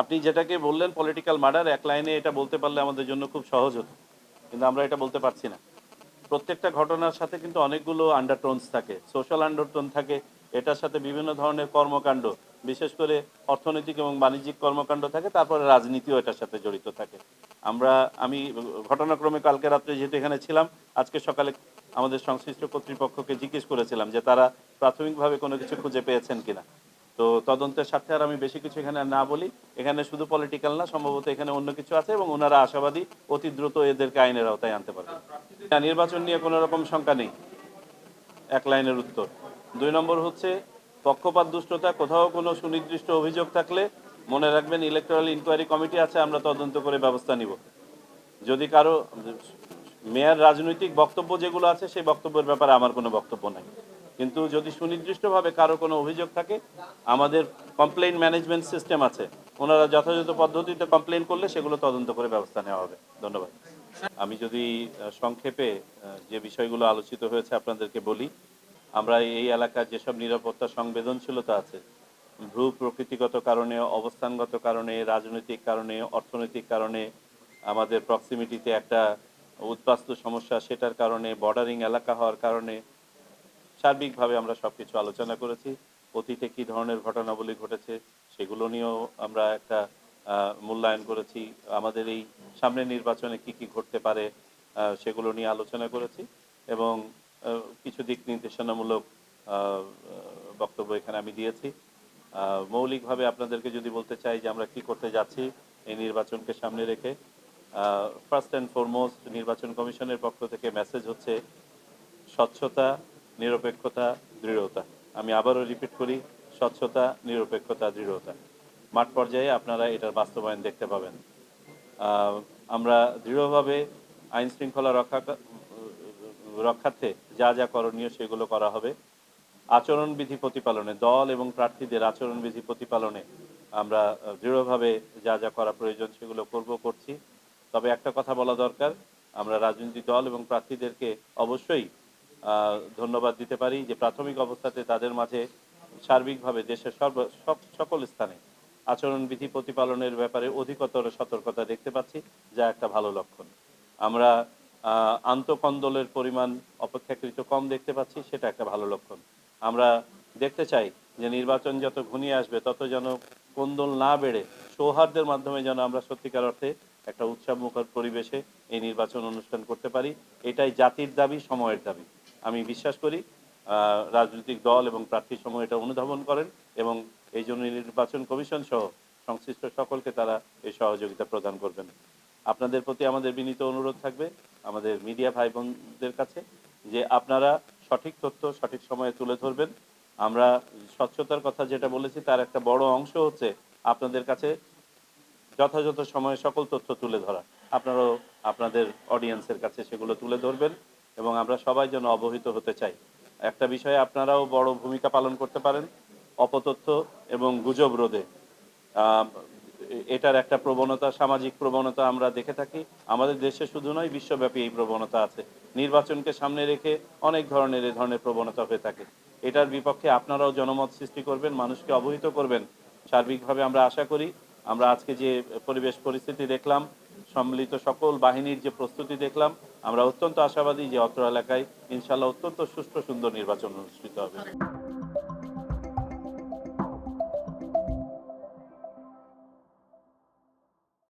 আপনি যেটাকে বললেন পলিটিক্যাল মার্ডার এক লাইনে এটা বলতে পারলে আমাদের জন্য খুব সহজ হতো। কিন্তু আমরা এটা বলতে পারছি না। প্রত্যেকটা ঘটনার সাথে কিন্তু অনেকগুলো আন্ডারটোনস থাকে। সোশ্যাল আন্ডারটোন থাকে, এটার সাথে বিভিন্ন ধরনের কর্মকাণ্ড, বিশেষ করে অর্থনৈতিক এবং বাণিজ্যিক কর্মকাণ্ড থাকে, তারপরে রাজনীতিও এটার সাথে জড়িত থাকে। আমরা, আমি ঘটনাক্রমে কালকে রাত্রে যেহেতু এখানে ছিলাম, আজকে সকালে আমাদের সংশ্লিষ্ট কর্তৃপক্ষকে জিজ্ঞেস করেছিলাম যে তারা প্রাথমিকভাবে কোনো কিছু খুঁজে পেয়েছেন কিনা। তো তদন্তের স্বার্থে আর আমি বেশি কিছু এখানে না বলি। এখানে শুধু পলিটিক্যাল না সম্ভবত এখানে অন্য কিছু আছে এবং ওনারা আশাবাদী অতি দ্রুত এদেরকে আইনের আওতায় আনতে পারবে। না, নির্বাচন নিয়ে কোনো রকম শঙ্কা নেই। এক লাইনের উত্তর। দুই নম্বর হচ্ছে পক্ষপাত দুষ্টতা কোথাও কোনো সুনির্দিষ্ট অভিযোগ থাকলে মনে রাখবেন ইলেকট্রাল ইনকোয়ারি কমিটি আছে আমরা তদন্ত করে ব্যবস্থা নিব। যদি কারও মেয়ার রাজনৈতিক বক্তব্য যেগুলো আছে সেই বক্তব্যের ব্যাপারে আমার কোনো বক্তব্য নাই। কিন্তু যদি সুনির্দিষ্টভাবে কারও কোনো অভিযোগ থাকে, আমাদের কমপ্লেন ম্যানেজমেন্ট সিস্টেম আছে। ওনারা যথাযথ পদ্ধতিতে কমপ্লেইন করলে সেগুলো তদন্ত করে ব্যবস্থা নেওয়া হবে। ধন্যবাদ। আমি যদি সংক্ষেপে যে বিষয়গুলো আলোচিত হয়েছে আপনাদেরকে বলি, আমরা এই এলাকার যেসব নিরাপত্তা সংবেদনশীলতা আছে ভ্রু প্রকৃতিগত কারণে, অবস্থানগত কারণে, রাজনৈতিক কারণে, অর্থনৈতিক কারণে, আমাদের প্রক্সিমিটিতে একটা উদ্বাস্তু সমস্যা, সেটার কারণে বর্ডারিং এলাকা হওয়ার কারণে সার্বিকভাবে আমরা সবকিছু আলোচনা করেছি। অতীতে কি ধরনের ঘটনাবলী ঘটেছে সেগুলো নিয়েও আমরা একটা মূল্যায়ন করেছি। আমাদের এই সামনের নির্বাচনে কি কি ঘটতে পারে সেগুলো নিয়ে আলোচনা করেছি এবং কিছু দিক নির্দেশনামূলক বক্তব্য এখানে আমি দিয়েছি। মৌলিকভাবে আপনাদেরকে যদি বলতে চাই যে আমরা কি করতে যাচ্ছি এই নির্বাচনকে সামনে রেখে ফার্স্ট অ্যান্ড ফরমোস্ট নির্বাচন কমিশনের পক্ষ থেকে মেসেজ হচ্ছে, স্বচ্ছতা নিরপেক্ষতা, দৃঢ়তা। আমি আবারও রিপিট করি, স্বচ্ছতা, নিরপেক্ষতা, দৃঢ়তা। মাঠ পর্যায়ে আপনারা এটার বাস্তবায়ন দেখতে পাবেন। আমরা দৃঢ়ভাবে আইন শৃঙ্খলা রক্ষা, রক্ষার্থে যা যা করণীয় সেগুলো করা হবে। আচরণবিধি প্রতিপালনে, দল এবং প্রার্থীদের আচরণবিধি প্রতিপালনে আমরা দৃঢ়ভাবে যা যা করা প্রয়োজন সেগুলো করব, করছি। তবে একটা কথা বলা দরকার, আমরা রাজনৈতিক দল এবং প্রার্থীদেরকে অবশ্যই ধন্যবাদ দিতে পারি যে প্রাথমিক অবস্থাতে তাদের মাঝে সার্বিকভাবে দেশের সর্ব সব সকল স্থানে আচরণবিধি প্রতিপালনের ব্যাপারে অধিকতর সতর্কতা দেখতে পাচ্ছি, যা একটা ভালো লক্ষণ। আমরা আন্তঃকন্দলের পরিমাণ অপেক্ষাকৃত কম দেখতে পাচ্ছি, সেটা একটা ভালো লক্ষণ। আমরা দেখতে চাই যে নির্বাচন যত ঘনিয়ে আসবে, তত যেন কোন্দল না বেড়ে সৌহার্দ্যের মাধ্যমে যেন আমরা সত্যিকার অর্থে একটা উৎসবমুখর পরিবেশে এই নির্বাচন অনুষ্ঠান করতে পারি। এটাই জাতির দাবি, সময়ের দাবি। আমি বিশ্বাস করি রাজনৈতিক দল এবং প্রার্থী সমূহ এটা অনুধাবন করেন এবং এই জন্য নির্বাচন কমিশন সহ সংশ্লিষ্ট সকলকে তারা এই সহযোগিতা প্রদান করবেন। আপনাদের প্রতি আমাদের বিনীত অনুরোধ থাকবে আমাদের মিডিয়া ভাই বোনদের কাছে যে আপনারা সঠিক তথ্য সঠিক সময়ে তুলে ধরবেন। আমরা স্বচ্ছতার কথা যেটা বলেছি, তার একটা বড় অংশ হচ্ছে আপনাদের কাছে যথাযথ সময়ে সকল তথ্য তুলে ধরা। আপনারাও আপনাদের অডিয়েন্সের কাছে সেগুলো তুলে ধরবেন। এবং আমরা সবাই যেন অবহিত হতে চাই। একটা বিষয়ে আপনারাও বড় ভূমিকা পালন করতে পারেন। অপতথ্য এবং গুজব রোধে। এটার একটা প্রবণতা, সামাজিক প্রবণতা আমরা দেখে থাকি। আমাদের দেশে শুধু নয়, বিশ্বব্যাপী এই প্রবণতা আছে। নির্বাচনকে সামনে রেখে অনেক ধরনের এ ধরনের প্রবণতা হয়ে থাকে। এটার বিপক্ষে আপনারাও জনমত সৃষ্টি করবেন, মানুষকে অবহিত করবেন। সার্বিকভাবে আমরা আশা করি, আমরা আজকে যে পরিবেশ পরিস্থিতি দেখলাম সম্মিলিত সকল বাহিনীর যে প্রস্তুতি দেখলাম, আমরা অত্যন্ত আশাবাদী যে অত্র এলাকায় ইনশাল্লাহ অত্যন্ত সুষ্ঠু সুন্দর নির্বাচন অনুষ্ঠিত হবে।